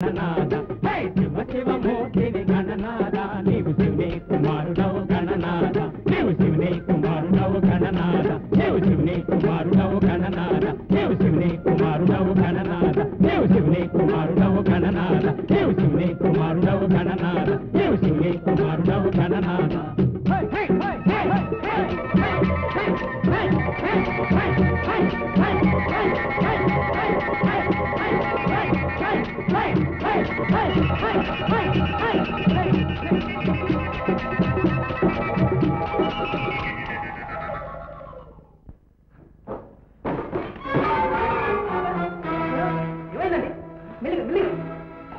Gananatha high Shiva Shiva మూర్తిని గణనాథ నీవు శివుని కుమారుడవు గణనాథ నీవు శివుని కుమారుడవు గణనాథ నీవు శివుని కుమారుడవు గణనాథ నీవు శివుని కుమారుడవు గణనాథ నీవు శివుని కుమారుడవు గణనాథ నీవు శివుని కుమారుడవు గణనాథ నీవు శివుని కుమారుడవు గణనాథ హై హై హై హై హై హై హై హై హై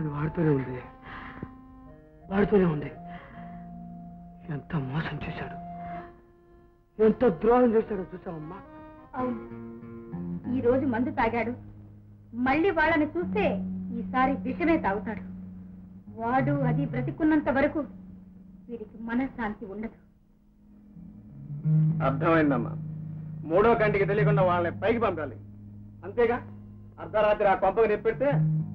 అది వాడుతూనే ఉంది. వాడుతూనే ఉంది. ఎంత మోసం చేశాడు. ఎంత ద్రోహం చేశాడో చూసావమ్మా. అవును. ఈ రోజు మందు తాగాడు. మళ్ళీ వాళ్ళని చూస్తే ఈసారి విషమే తాగుతాడు. వాడు అది బ్రతికున్నంత వరకు వీడికి మనశ్శాంతి ఉండదు. అర్థమైందమ్మా. మూడో కంటికి తెలియకుండా వాళ్ళని పైకి పంపాలి. అంతేగా? అర్ధరాత్రి ఆ కొంపకి నిప్పెడితే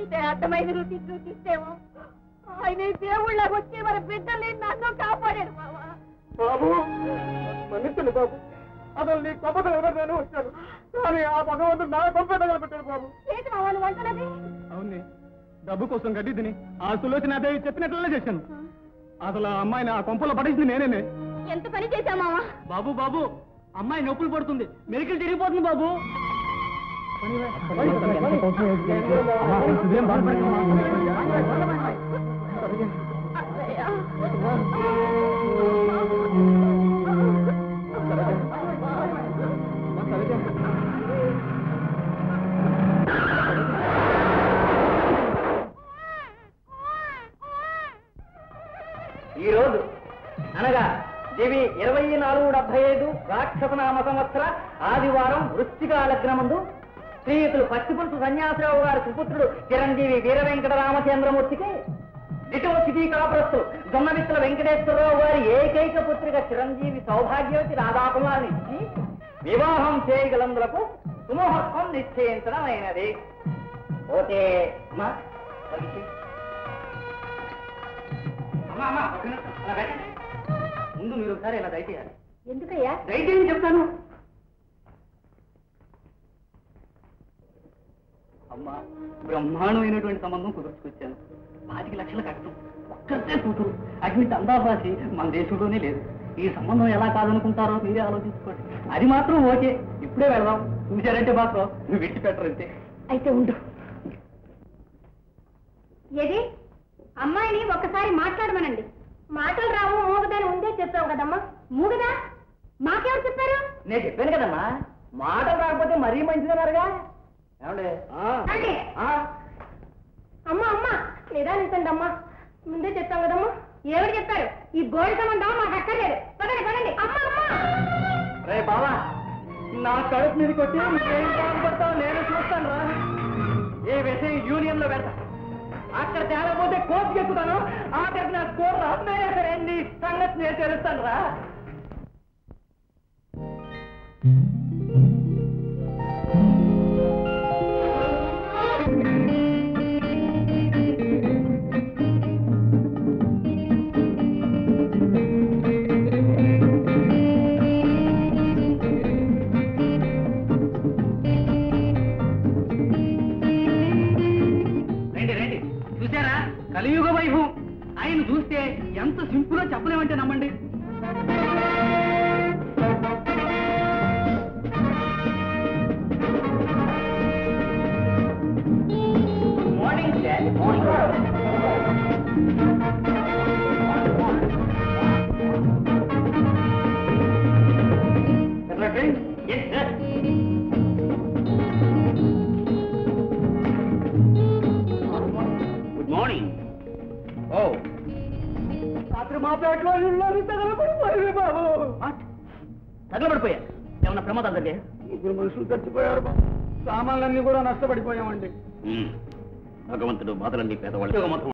ఎవరినైతే అర్థమైన రుచి చూపిస్తేమో ఆయన దేవుళ్ళ వచ్చి మన బిడ్డల్ని నన్ను కాపాడాడు బాబు మన్నించండి బాబు. అసలు నీ కొంప తగలబెట్టాను వచ్చాను. కానీ ఆ భగవంతుడు నా కొంప తగలబెట్టాడు బాబు. ఏంటి బావా నువ్వు అంటున్నది? అవునే డబ్బు కోసం గడ్డి తిని ఆ సులోచనాదేవి చెప్పినట్లనే చేశాను. అసలు ఆ అమ్మాయిని ఆ కొంపలో పడేసింది నేనేనే. ఎంత పని చేశావు మావా బాబు బాబు అమ్మాయి నొప్పులు పడుతుంది. మెరికలు తిరిగిపోతుంది బాబు. ఈ రోజు అనగా దేవి ఇరవై నాలుగు డెబ్బై ఐదు రాక్షసనామ సంవత్సర ఆదివారం వృశ్చిక లగ్నమందు శ్రీయుతులు పచ్చిపులుసు సన్యాసరావు గారి సుపుత్రుడు చిరంజీవి వీర వెంకట రామచంద్రమూర్తికి ఇటో సిటీ కాపురస్తు జొన్నవిత్తుల వెంకటేశ్వరరావు గారి ఏకైక పుత్రిక చిరంజీవి సౌభాగ్యవతి రాధాకుమారిని ఇచ్చి వివాహం చేయగలందులకు సుముహూర్తం నిశ్చయించడం అయినది పెట్టండి. ముందు మీరు ఒకసారి ఇలా దయచేయాలి. ఎందుకయ్యా? దయచేసి చెప్తాను. అమ్మా బ్రహ్మాండమైనటువంటి సంబంధం కుదుర్చుకొచ్చాను. పాతిక లక్షల కట్టడం ఒక్కరితే కూతురు. అటువంటి అందాభాసి మన దేశంలోనే లేదు. ఈ సంబంధం ఎలా కాదనుకుంటారో మీరే ఆలోచించుకోండి. అది మాత్రం ఓకే. ఇప్పుడే వెళ్దాం. చూశారంటే మాత్రం నువ్వు విడిచిపెట్టరంతే అయితే ఉండు. ఏది? అమ్మాయిని ఒక్కసారి మాట్లాడమనండి. మాటలు రావు మూగదని ఉందే చెప్పావు కదమ్మా. మూగదా? మాకెవరు చెప్పారు? నేను చెప్పాను కదమ్మా. మాటలు రాకపోతే మరీ మంచిదన్నారుగా. ఏమండి? అమ్మా అమ్మా. నిదానించండి అమ్మా ముందే చెప్పాం కదమ్మా. ఏమిటి చెప్పారు? ఈ గోల్డ్ సంబంధం మాకు అక్కర్లేదు. పదండి పదండి. అమ్మా అమ్మా. రే బావా. నా కడుపు మీద కొట్టి నువ్వేం బాధపడతావు నేను చూస్తాను రా. ఏ విషయం యూనియన్లో పెడతా. అక్కడ తేలకపోతే కోర్టుకి ఎక్కుతాను ఆఖరి నా స్కోర్ రాస్తున్నాయా సరే నీ సంగతి నేను తెలుస్తాను రా. ఆయన చూస్తే ఎంత సింపుల్ చెప్పలేమంటే నమ్మండి. Morning sir morning yes sir ఓ. రాత్రి మా పేటలో ఇల్లు తగలబడిపోయింది బాబు తగలబడిపోయా ఏమన్నా ప్రమాదాలు జరిగాయి? ముగ్గురు మనుషులు చచ్చిపోయారు బాబు. సామాన్లన్నీ కూడా నష్టపడిపోయామండి. భగవంతుడు బాధలన్నీ పేదవాళ్ళు